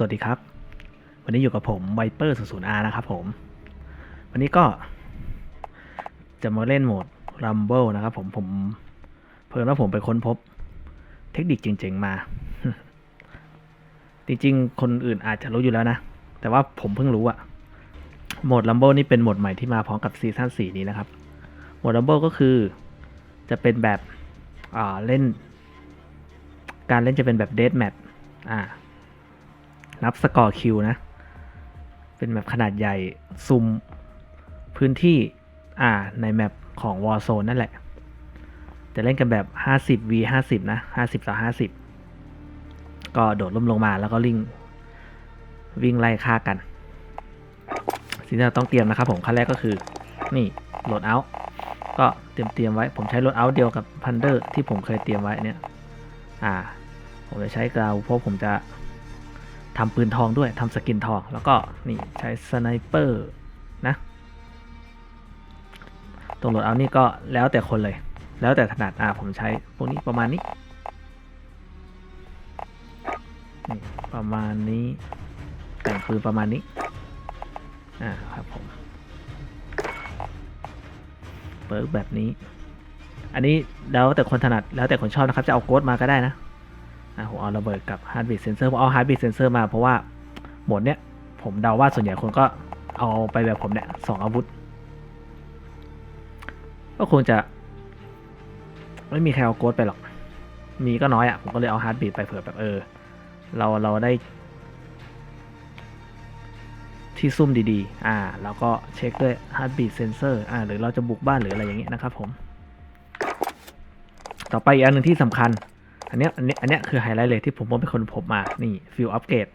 สวัสดีครับ วันนี้อยู่กับผม Viper 00R นย์อานะครับผม วันนี้ก็ จะมาเล่นโหมด Rumble นะครับผมผมเพิ่มว่าผมไปค้นพบเทคนิคเจ๋งๆมา จริงๆ คนอื่นอาจจะรู้อยู่แล้วนะ แต่ว่าผมเพิ่งรู้อะโหมด Rumble นี่เป็นโหมดใหม่ที่มาพร้อมกับซีซั่น4นี้นะครับ โหมด Rumble ก็คือจะเป็นแบบเล่น การเล่นจะเป็นแบบ Death Match อ่า นับสกอร์คิวนะ เป็นแบบขนาดใหญ่ซุมพื้นที่อ่าในแมปของ Warzone นั่นแหละ จะเล่นกันแบบ 50 v 50 นะ 50ต่อ50 ก็โดดล่มลงมาแล้วก็ลิงวิ่งไล่ฆ่ากัน สิ่งที่เราต้องเตรียมนะครับผมขั้นแรกก็คือ นี่โหลดเอาท์ก็เตรียมเตรียมไว้ ผมใช้โหลดเอาท์เดียวกับพันเดอร์ที่ผมเคยเตรียมไว้เนี่ย อ่า ผมจะใช้กราวเพราะผมจะ ทำปืนทองด้วยทำสกินทอง แล้วก็นี่ใช้สไนเปอร์นะตรงโหลดเอานี่ก็แล้วแต่คนเลย แล้วแต่ถนัดอ่าผมใช้พวกนี้ประมาณนี้นี่ประมาณนี้แต่งปืนประมาณนี้ อ่าครับผมเปิร์กแบบนี้ อันนี้แล้วแต่คนถนัดแล้วแต่คนชอบนะครับ จะเอาโกดมาก็ได้นะ อะผมเอาระเบิดกับ Heartbeat Sensor ผมเอา Heartbeat Sensor มาเพราะว่าหมดเนี้ยผมเดาว่าส่วนใหญ่คนก็เอาไปแบบผมเนี่ยสองอาวุธ ก็คงจะ ไม่มีใครเอาโกดไปหรอก มีก็น้อยอะ่ะ ผมก็เลยเอา Heartbeat ไปเผื่อแบบเออ เราเราได้ ที่ซุ่มดีๆ อ่า แล้วก็เช็คด้วย Heartbeat Sensor อ่า หรือเราจะบุกบ้านหรืออะไรอย่างเงี้ยนะครับผม ต่อไปอีกอันหนึ่งที่สำคัญ อันเนี้ยอันเนี้ยอันเนี้ยคือไฮไลท์เลยที่ผมว่าเป็นคนพบมานี่ฟิลอัปเกรด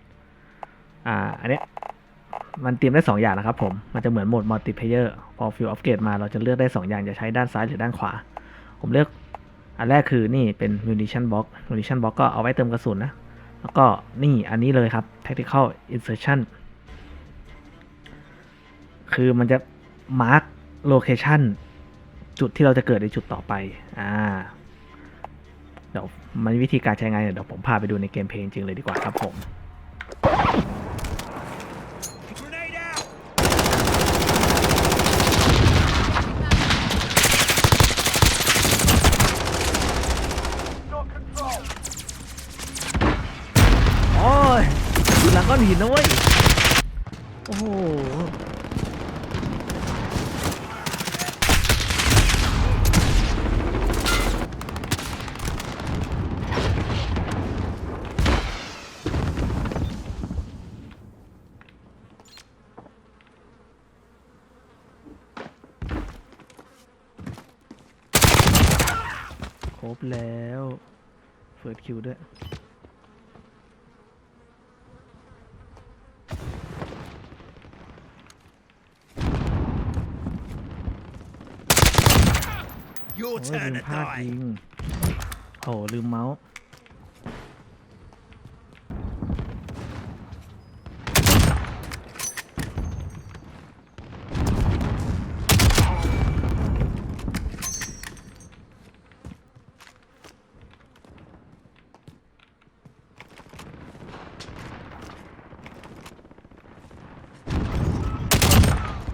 อ่าอันเนี้ยมันเตรียมได้ 2 อย่างนะครับผม มันจะเหมือนโหมดมัลติเพเยอร์พอฟิลอัปเกรดมาเราจะเลือกได้ 2 อย่างจะใช้ด้านซ้ายหรือด้านขวา ผมเลือกอันแรกคือนี่เป็น munition box munition box ก็เอาไว้เติมกระสุนนะ แล้วก็นี่อันนี้เลยครับ tactical insertion คือมันจะ mark location จุดที่เราจะเกิดในจุดต่อไป อ่า เดี๋ยวมันวิธีการใช้งานเดี๋ยวผมพาไปดูในเกมเพลย์จริงเลยดีกว่าครับผม Grenade out! โอ้ยอยู่หลังก้อนหินนะเว้ย โอ้โห ค รบแล้วเฟิร์สคิวด้วย Your โอ้ย turn ลื to มพลาด die. ยิงโอ้ลืมเมาส์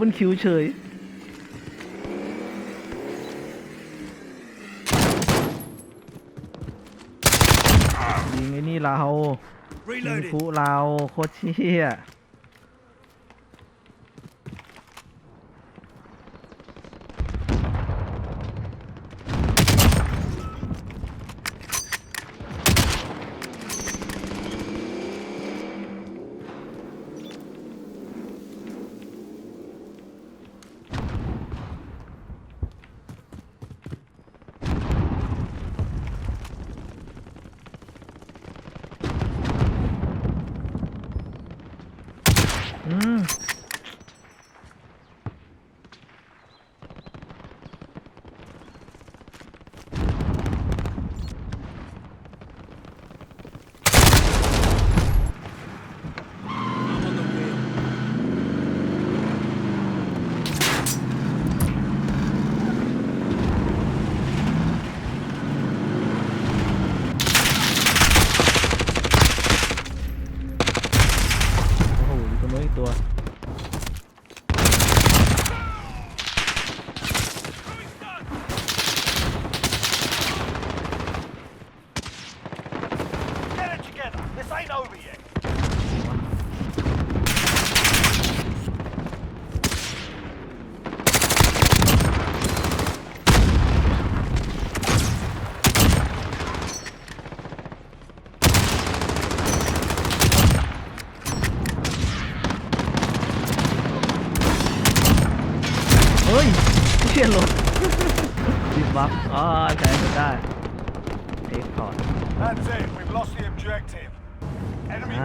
บนคิวเฉย ยิงไอ้นี่เรายิงคุเราโคชี่ย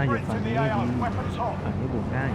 อยู่ฝั่งนี้ฝั่งนี้บวกได้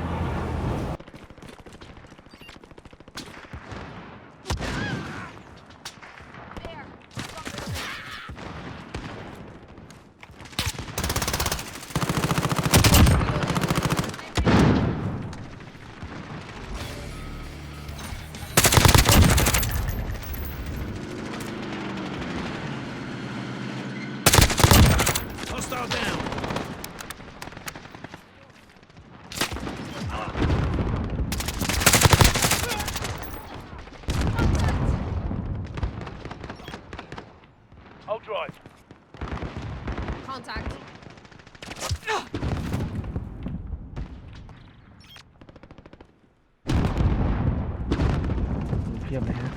เพียบเลยฮะ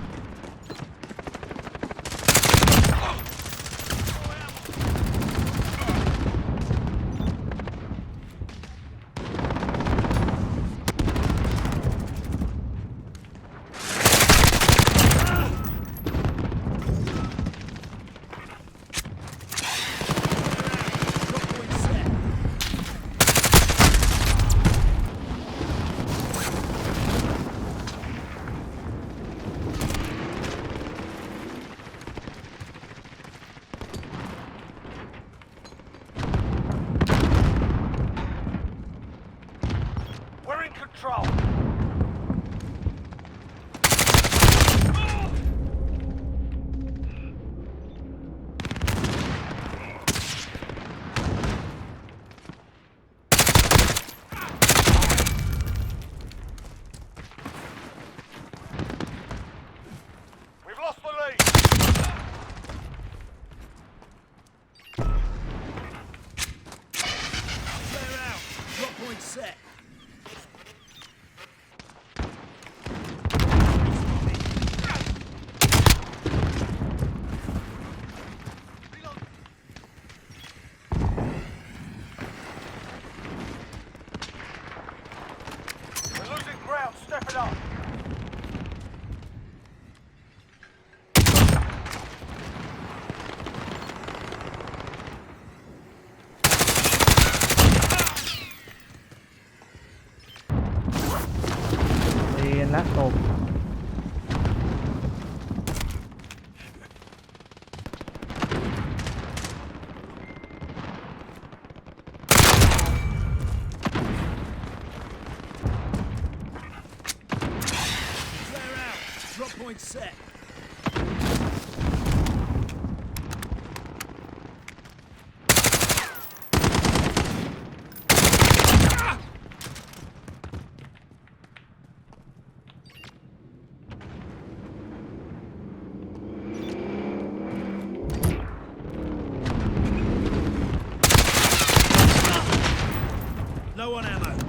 นะตก Low on ammo.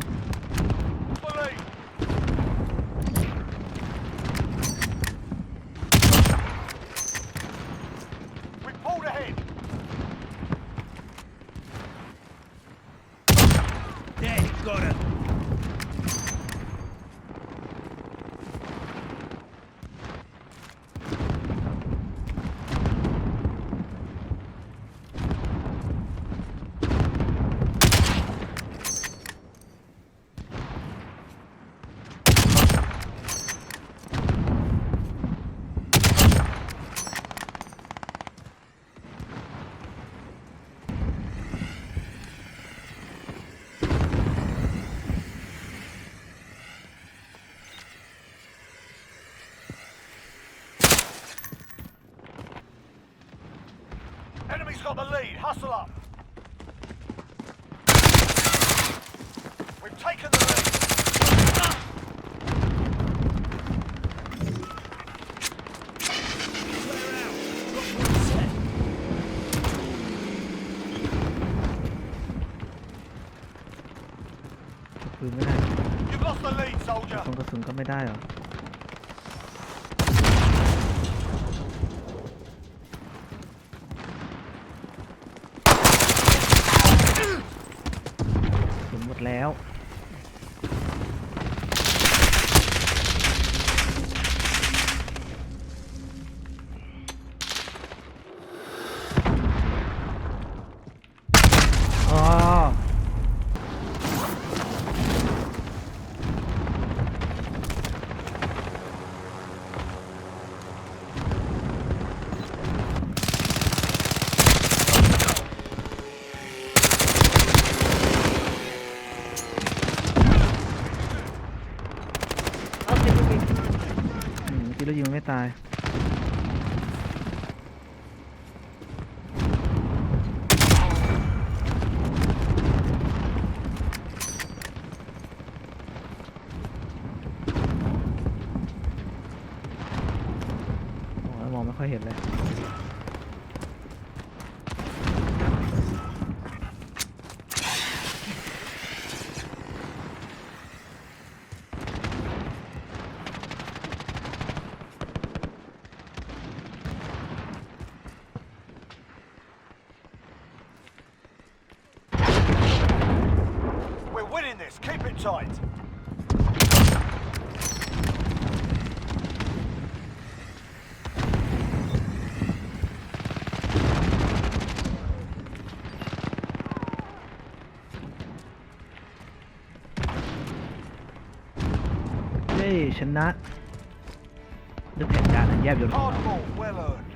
got the lead. Hustle up. We've taken the lead. Flare out. Drop point set. ปืนไม่ได้ You've lost the lead, soldier. ตรงกระสุนก็ไม่ได้เหรอ ชนะด้วยแผนการอันแยบยลของเรา Hardball. Well earned.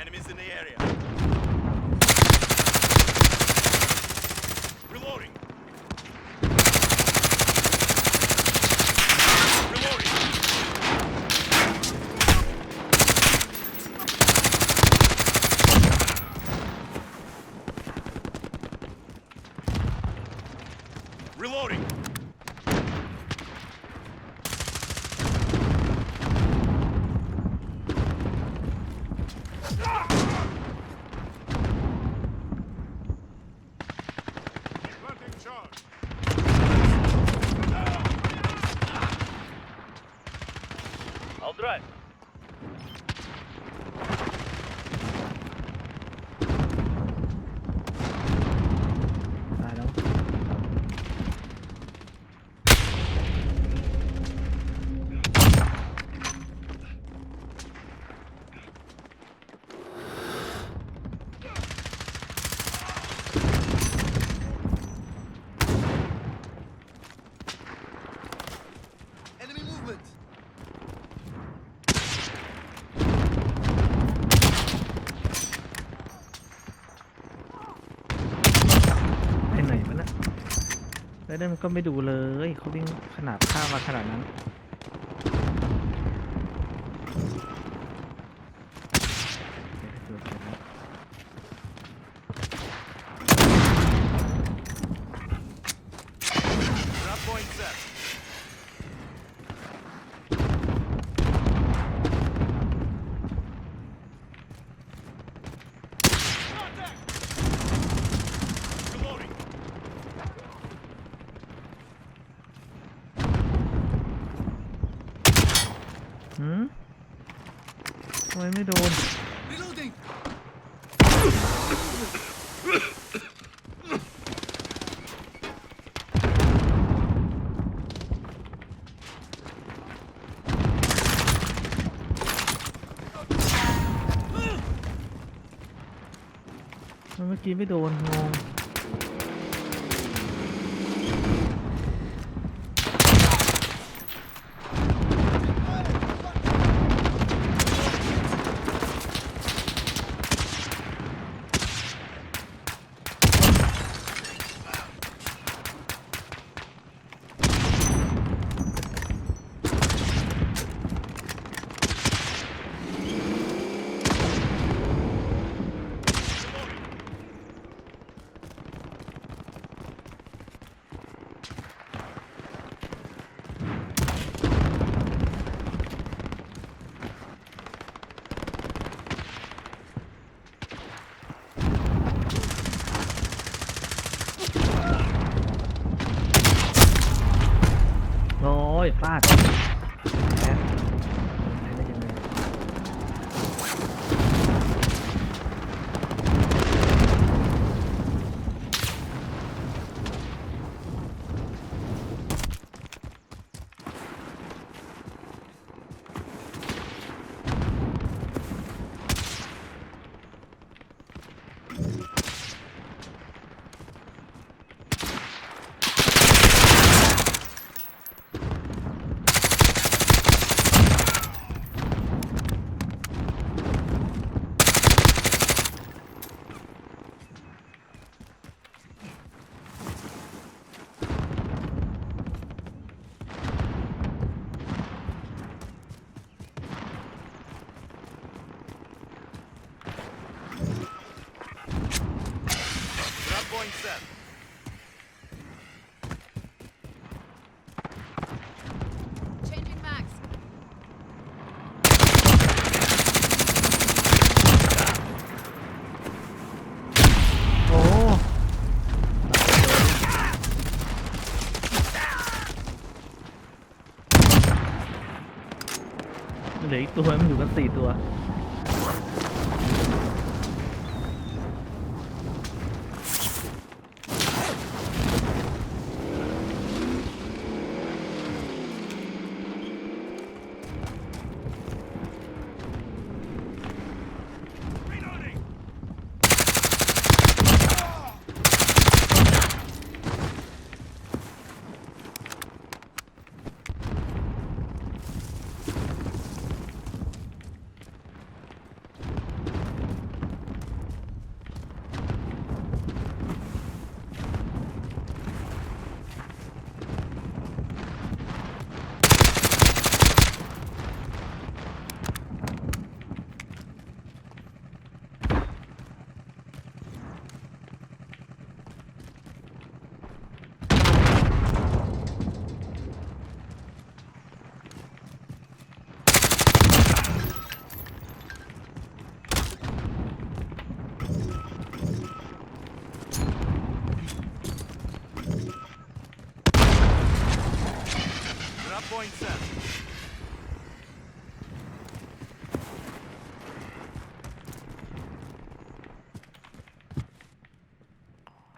Enemies in the area. Reloading. Reloading. Reloading. Planting charge. I'll drive. ตายแล้ว Enemy movement. ไปไหนวะน่ะ แล้วนั่นมันก็ไม่ดูเลยเขาวิ่งขนาดข้ามมาขนาดนั้นเดี๋ยวดูเสร็จแล้ว Drop point set. หืมทำ ไม่โดน มันเมื่อกี้ไม่โดนงง set. Changing mags. โอ้เหลืออีกตัวมันอยู่กันสี่ตัว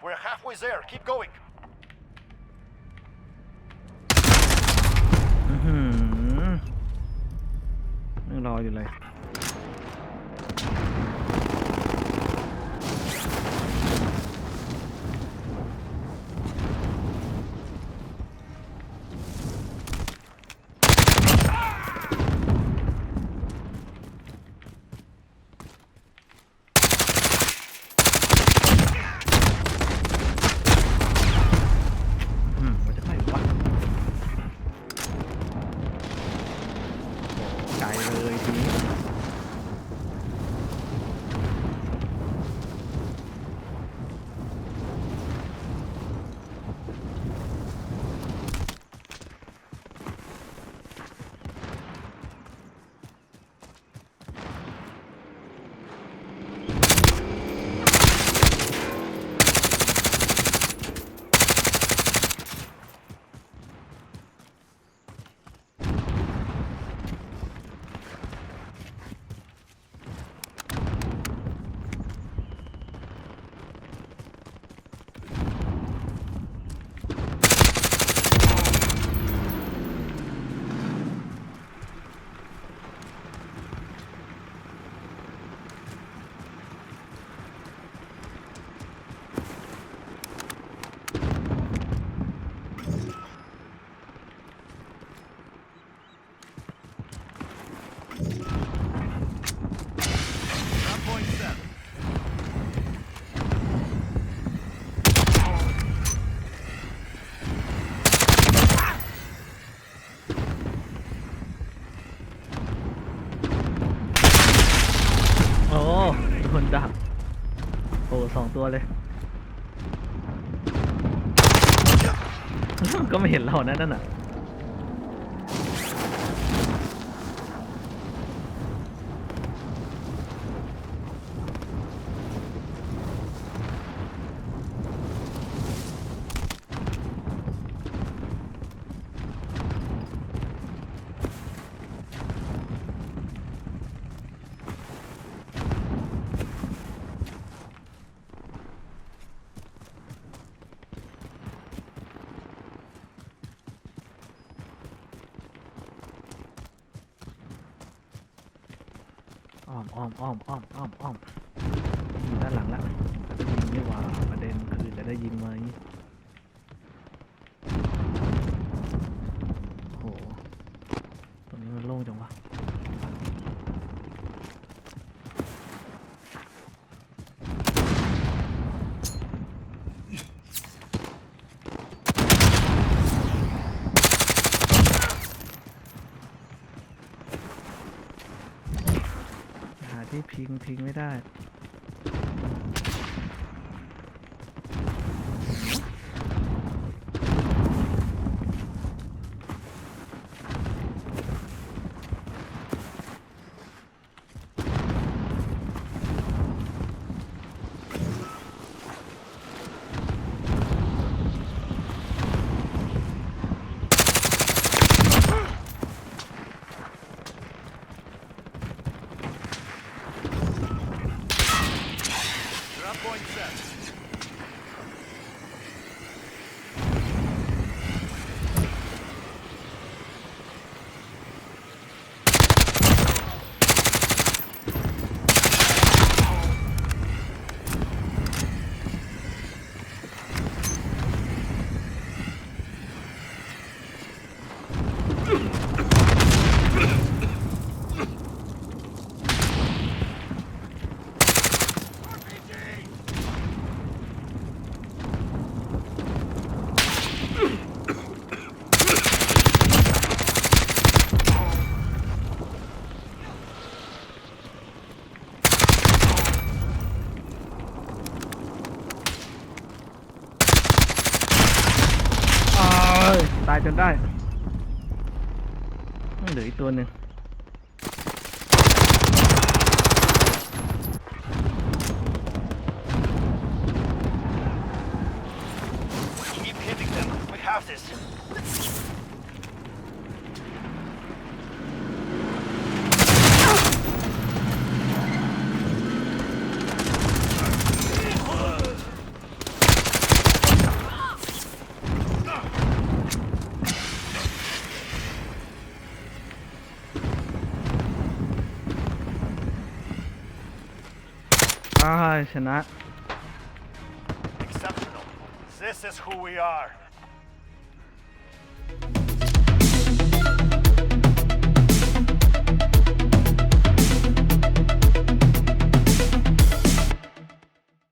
We're halfway there. Keep going. ไกลเลยทีนี้ สองตัวเลย ก็ไม่เห็นเรานะนั่นน่ะ อ้อมอ้อมอ้อมอ้อมอยู่ด้านหลังแล้วจะยิงนี่ว่าประเด็นคือจะได้ยิงไหมโอ้โหตรงนี้มันโล่งจังวะ นี่พิงพิงไม่ได้ จนได้เหลืออีกตัวหนึ่ง ชนะ Exceptional. This is who we are.